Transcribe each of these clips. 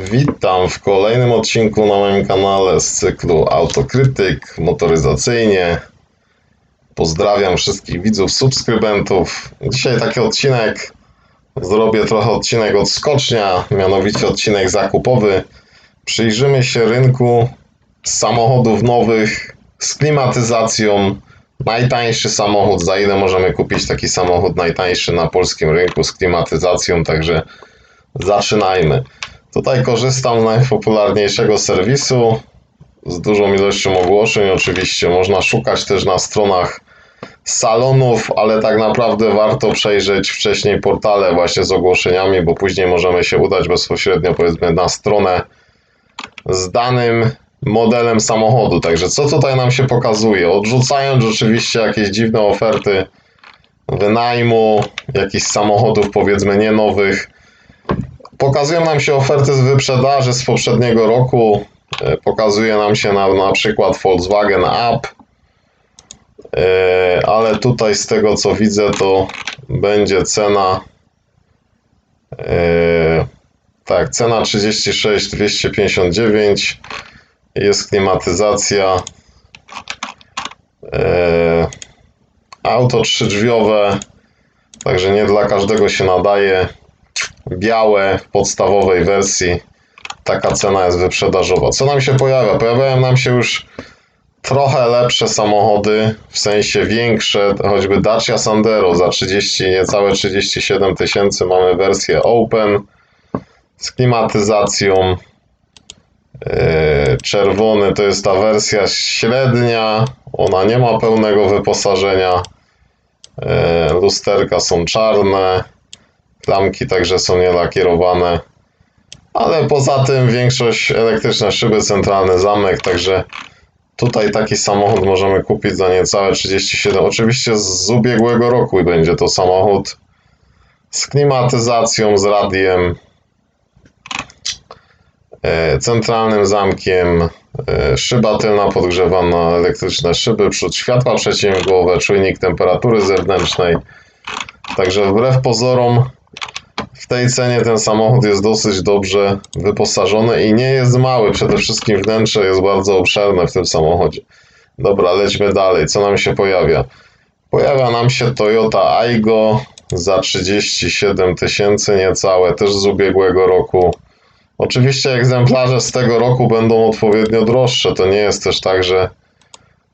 Witam w kolejnym odcinku na moim kanale z cyklu Autokrytyk motoryzacyjnie. Pozdrawiam wszystkich widzów, subskrybentów. Dzisiaj taki odcinek, zrobię trochę odcinek od skocznia, mianowicie odcinek zakupowy. Przyjrzymy się rynku samochodów nowych z klimatyzacją. Najtańszy samochód, za ile możemy kupić taki samochód najtańszy na polskim rynku z klimatyzacją, także zaczynajmy. Tutaj korzystam z najpopularniejszego serwisu z dużą ilością ogłoszeń. Oczywiście można szukać też na stronach salonów, ale tak naprawdę warto przejrzeć wcześniej portale właśnie z ogłoszeniami, bo później możemy się udać bezpośrednio powiedzmy na stronę z danym modelem samochodu. Także co tutaj nam się pokazuje? Odrzucając rzeczywiście jakieś dziwne oferty wynajmu, jakichś samochodów powiedzmy nie nowych, Pokazują nam się oferty z wyprzedaży z poprzedniego roku. E, Pokazuje nam się na, na przykład Volkswagen Up. E, Ale tutaj z tego co widzę to będzie cena e, tak, cena 36 259 jest klimatyzacja auto trzydrzwiowe także nie dla każdego się nadaje białe w podstawowej wersji. Taka cena jest wyprzedażowa. Co nam się pojawia? Pojawiają nam się już trochę lepsze samochody, w sensie większe, choćby Dacia Sandero za 30, niecałe 37 tysięcy mamy wersję Open z klimatyzacją. Yy, Czerwony to jest ta wersja średnia, ona nie ma pełnego wyposażenia. Yy, Lusterka są czarne. Klamki także są nielakierowane. Ale poza tym większość elektryczne szyby, centralny zamek, także tutaj taki samochód możemy kupić za niecałe 37. Oczywiście z ubiegłego roku będzie to samochód z klimatyzacją, z radiem, e, centralnym zamkiem, e, szyba tylna podgrzewana, elektryczne szyby, przód światła przeciwmgłowe, czujnik temperatury zewnętrznej. Także wbrew pozorom w tej cenie ten samochód jest dosyć dobrze wyposażony i nie jest mały. Przede wszystkim wnętrze jest bardzo obszerne w tym samochodzie. Dobra, lećmy dalej. Co nam się pojawia? Pojawia nam się Toyota Aygo za 37 tysięcy niecałe, też z ubiegłego roku. Oczywiście egzemplarze z tego roku będą odpowiednio droższe. To nie jest też tak, że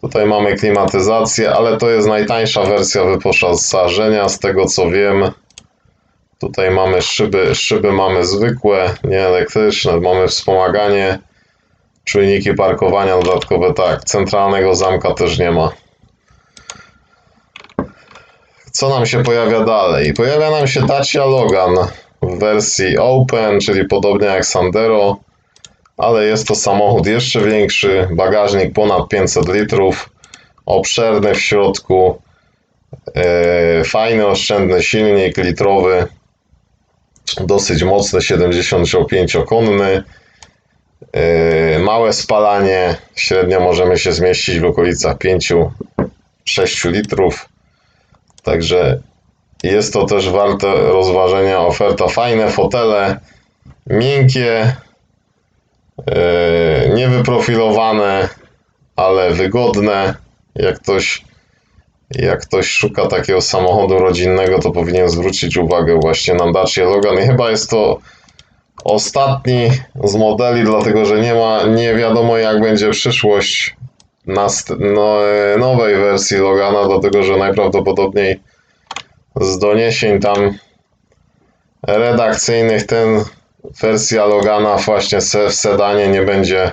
tutaj mamy klimatyzację, ale to jest najtańsza wersja wyposażenia, z tego co wiem. Tutaj mamy szyby, szyby mamy zwykłe, nie elektryczne, mamy wspomaganie, czujniki parkowania dodatkowe, tak, centralnego zamka też nie ma. Co nam się pojawia dalej? Pojawia nam się Dacia Logan w wersji Open, czyli podobnie jak Sandero, ale jest to samochód jeszcze większy, bagażnik ponad 500 litrów, obszerny w środku, e, fajny, oszczędny silnik litrowy, dosyć mocny, 75-konny. Yy, małe spalanie, średnio możemy się zmieścić w okolicach 5-6 litrów. Także jest to też warte rozważenia oferta. Fajne fotele, miękkie, yy, niewyprofilowane, ale wygodne. Jak ktoś jak ktoś szuka takiego samochodu rodzinnego, to powinien zwrócić uwagę właśnie na Dacia Logan. I chyba jest to ostatni z modeli, dlatego że nie ma, nie wiadomo jak będzie przyszłość no, e, nowej wersji Logana, dlatego że najprawdopodobniej z doniesień tam redakcyjnych ten wersja Logana właśnie w sedanie nie będzie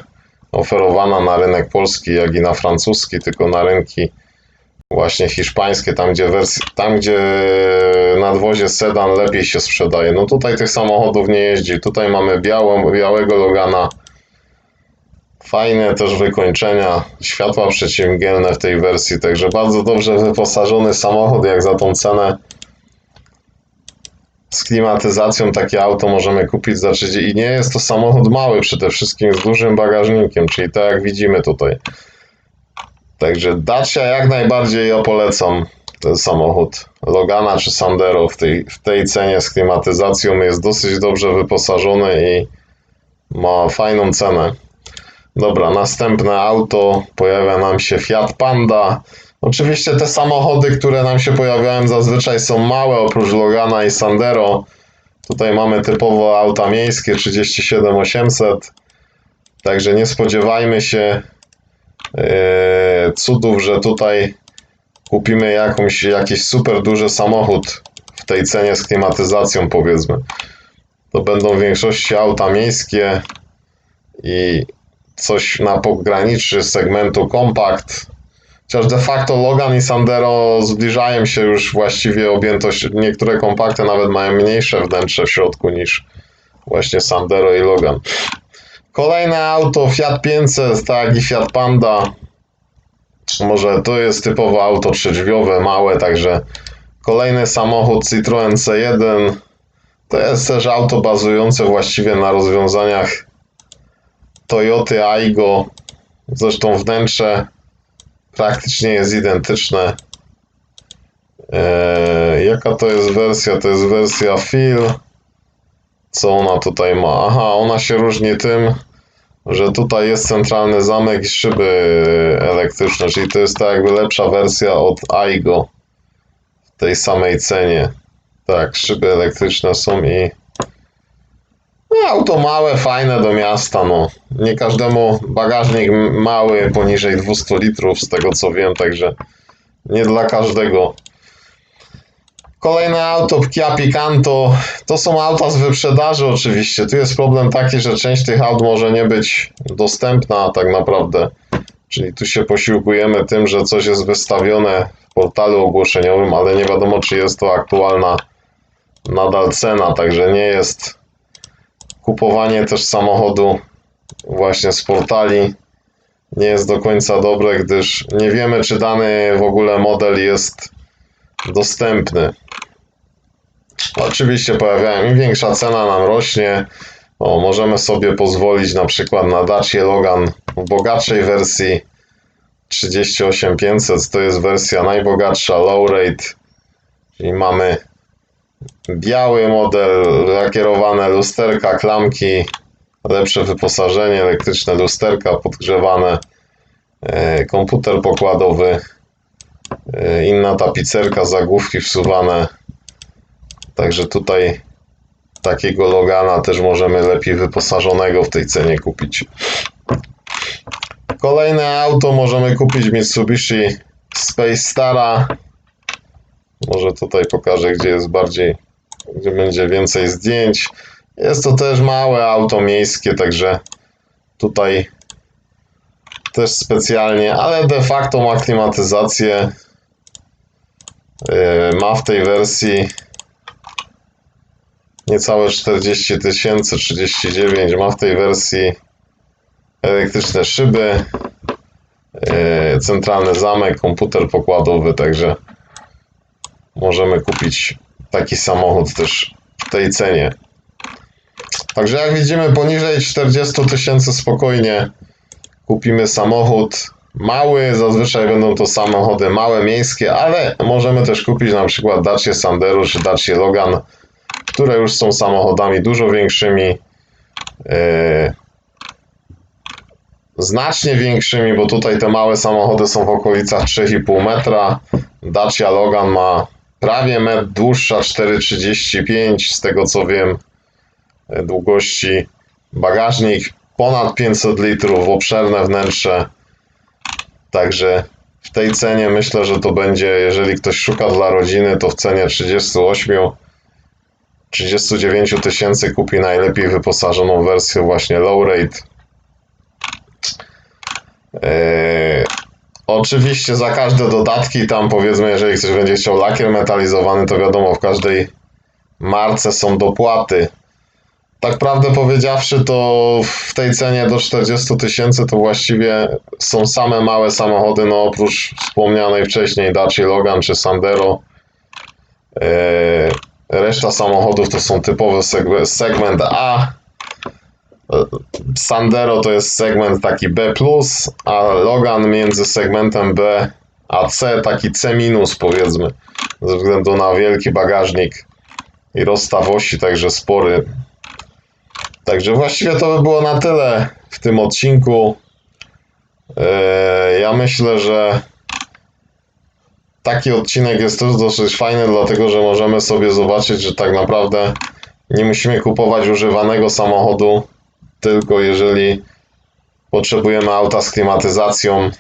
oferowana na rynek polski, jak i na francuski, tylko na rynki właśnie hiszpańskie, tam gdzie, wersji, tam gdzie nadwozie sedan lepiej się sprzedaje. No tutaj tych samochodów nie jeździ. Tutaj mamy białą, białego Logana. Fajne też wykończenia, światła przeciwmgielne w tej wersji, także bardzo dobrze wyposażony samochód jak za tą cenę. Z klimatyzacją takie auto możemy kupić za 30 i nie jest to samochód mały przede wszystkim z dużym bagażnikiem, czyli tak jak widzimy tutaj. Także Dacia jak najbardziej ja polecam ten samochód. Logana czy Sandero w tej, w tej cenie z klimatyzacją jest dosyć dobrze wyposażony i ma fajną cenę. Dobra, następne auto, pojawia nam się Fiat Panda. Oczywiście te samochody, które nam się pojawiają zazwyczaj są małe, oprócz Logana i Sandero. Tutaj mamy typowo auta miejskie 37800. Także nie spodziewajmy się cudów, że tutaj kupimy jakąś, jakiś super duży samochód w tej cenie z klimatyzacją powiedzmy. To będą w większości auta miejskie i coś na pograniczy segmentu kompakt. Chociaż de facto Logan i Sandero zbliżają się już właściwie objętość. Niektóre kompakty nawet mają mniejsze wnętrze w środku niż właśnie Sandero i Logan. Kolejne auto Fiat 500, tak i Fiat Panda. Może to jest typowo auto trzydrzwiowe, małe, także kolejny samochód Citroen C1. To jest też auto bazujące właściwie na rozwiązaniach Toyoty Aygo. Zresztą wnętrze praktycznie jest identyczne. Eee, jaka to jest wersja? To jest wersja Feel. Co ona tutaj ma? Aha, ona się różni tym, że tutaj jest centralny zamek i szyby elektryczne, czyli to jest tak jakby lepsza wersja od Aigo w tej samej cenie. Tak, szyby elektryczne są i no, auto małe, fajne do miasta, no. Nie każdemu bagażnik mały, poniżej 200 litrów, z tego co wiem, także nie dla każdego. Kolejne auto Kia Picanto. To są auta z wyprzedaży oczywiście. Tu jest problem taki, że część tych aut może nie być dostępna tak naprawdę. Czyli tu się posiłkujemy tym, że coś jest wystawione w portalu ogłoszeniowym, ale nie wiadomo czy jest to aktualna nadal cena, także nie jest kupowanie też samochodu właśnie z portali nie jest do końca dobre, gdyż nie wiemy czy dany w ogóle model jest dostępny. Oczywiście pojawiają im większa cena nam rośnie. O, możemy sobie pozwolić na przykład na Dacia Logan w bogatszej wersji 38500. To jest wersja najbogatsza low rate. Czyli mamy biały model, lakierowane lusterka, klamki, lepsze wyposażenie, elektryczne lusterka podgrzewane, e, komputer pokładowy, inna tapicerka, zagłówki wsuwane. Także tutaj takiego Logana też możemy lepiej wyposażonego w tej cenie kupić. Kolejne auto możemy kupić Mitsubishi Space Stara. Może tutaj pokażę, gdzie jest bardziej, gdzie będzie więcej zdjęć. Jest to też małe auto miejskie, także tutaj też specjalnie, ale de facto ma klimatyzację. Yy, Ma w tej wersji niecałe 40 tysięcy, 39. Ma w tej wersji elektryczne szyby, yy, centralny zamek, komputer pokładowy, także możemy kupić taki samochód też w tej cenie. Także jak widzimy poniżej 40 tysięcy spokojnie kupimy samochód mały, zazwyczaj będą to samochody małe, miejskie, ale możemy też kupić na przykład Dacia Sandero czy Dacia Logan, które już są samochodami dużo większymi, yy, znacznie większymi, bo tutaj te małe samochody są w okolicach 3,5 metra. Dacia Logan ma prawie metr dłuższa, 4,35 z tego co wiem, e, długości. Bagażnik ponad 500 litrów, obszerne wnętrze. Także w tej cenie myślę, że to będzie, jeżeli ktoś szuka dla rodziny, to w cenie 38 39 tysięcy kupi najlepiej wyposażoną wersję właśnie low rate. Eee, oczywiście za każde dodatki tam powiedzmy, jeżeli ktoś będzie chciał lakier metalizowany, to wiadomo w każdej marce są dopłaty. Tak prawdę powiedziawszy, to w tej cenie do 40 tysięcy to właściwie są same małe samochody, no oprócz wspomnianej wcześniej Dacia Logan czy Sandero. Eee, Reszta samochodów to są typowy segment, A. Sandero to jest segment taki B, a Logan między segmentem B a C, taki C powiedzmy, ze względu na wielki bagażnik i rozstaw osi, także spory. Także właściwie to by było na tyle w tym odcinku. Eee, Ja myślę, że taki odcinek jest też dosyć fajny, dlatego że możemy sobie zobaczyć, że tak naprawdę nie musimy kupować używanego samochodu, tylko jeżeli potrzebujemy auta z klimatyzacją.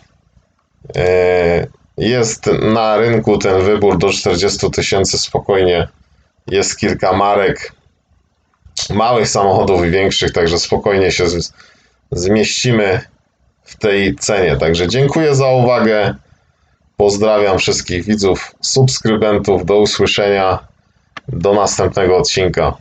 Eee, Jest na rynku ten wybór do 40 tysięcy spokojnie. Jest kilka marek małych samochodów i większych, także spokojnie się zmieścimy w tej cenie. Także dziękuję za uwagę. Pozdrawiam wszystkich widzów, subskrybentów. Do usłyszenia. Do następnego odcinka.